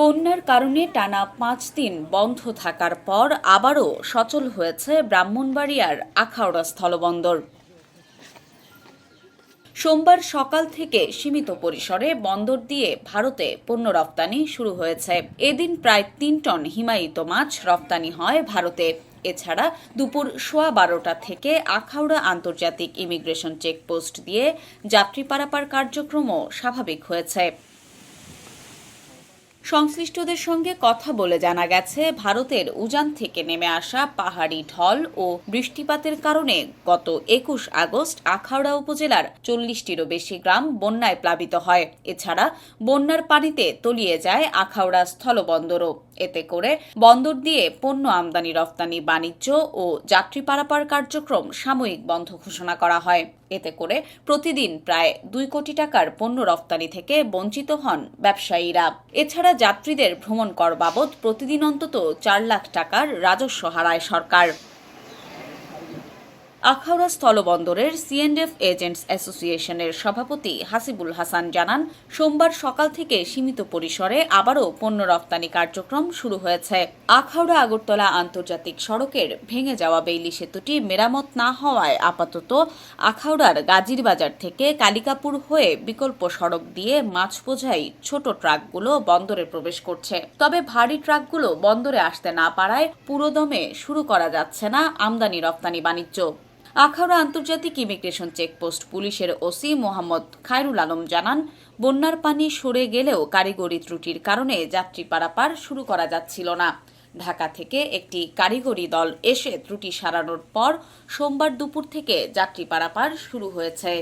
বন্যার কারণে টানা পাঁচ দিন বন্ধ থাকার পর আবারও সচল হয়েছে ব্রাহ্মণবাড়িয়ার আখাউড়া স্থলবন্দর। সোমবার সকাল থেকে সীমিত পরিসরে বন্দর দিয়ে ভারতে পণ্য রপ্তানি শুরু হয়েছে। এদিন প্রায় তিন টন হিমায়িত মাছ রপ্তানি হয় ভারতে। এছাড়া দুপুর সোয়া বারোটা থেকে আখাউড়া আন্তর্জাতিক ইমিগ্রেশন চেকপোস্ট দিয়ে যাত্রী পারাপার কার্যক্রমও স্বাভাবিক হয়েছে। সংশ্লিষ্টদের সঙ্গে কথা বলে জানা গেছে, ভারতের উজান থেকে নেমে আসা পাহাড়ি ঢল ও বৃষ্টিপাতের কারণে গত একুশ আগস্ট আখাউড়া উপজেলার চল্লিশটিরও বেশি গ্রাম বন্যায় প্লাবিত হয়। এছাড়া বন্যার পানিতে তলিয়ে যায় আখাউড়া স্থলবন্দরও। এতে করে বন্দর দিয়ে পণ্য আমদানি, রফতানি, বাণিজ্য ও যাত্রী পারাপার কার্যক্রম সাময়িক বন্ধ ঘোষণা করা হয়। এতে করে প্রতিদিন প্রায় দুই কোটি টাকার পণ্য রফতানি থেকে বঞ্চিত হন ব্যবসায়ীরা। এছাড়া যাত্রীদের ভ্রমণ কর বাবদ প্রতিদিন অন্তত চার লাখ টাকার রাজস্ব হারায় সরকার। আখাউড়া স্থলবন্দরের সিএনএফ এজেন্টস অ্যাসোসিয়েশনের সভাপতি হাসিবুল হাসান জানান, সোমবার সকাল থেকে সীমিত পরিসরে আবারও পণ্য রপ্তানি কার্যক্রম শুরু হয়েছে। আখাউড়া আগরতলা আন্তর্জাতিক সড়কের ভেঙে যাওয়া বেইলি সেতুটি মেরামত না হওয়ায় আপাতত আখাউড়ার গাজীর বাজার থেকে কালিকাপুর হয়ে বিকল্প সড়ক দিয়ে মাছ বোঝাই ছোট ট্রাকগুলো বন্দরে প্রবেশ করছে। তবে ভারী ট্রাকগুলো বন্দরে আসতে না পারায় পুরোদমে শুরু করা যাচ্ছে না আমদানি রপ্তানি বাণিজ্য। আখাউড়া আন্তর্জাতিক ইমিগ্রেশন চেকপোস্ট পুলিশের ওসি মোহাম্মদ খায়রুল আলম জানান, বন্যার পানি সরে গেলেও কারিগরি ত্রুটির কারণে যাত্রী পারাপার শুরু করা যাচ্ছিল না। ঢাকা থেকে একটি কারিগরি দল এসে ত্রুটি সারানোর পর সোমবার দুপুর থেকে যাত্রী পারাপার শুরু হয়েছে।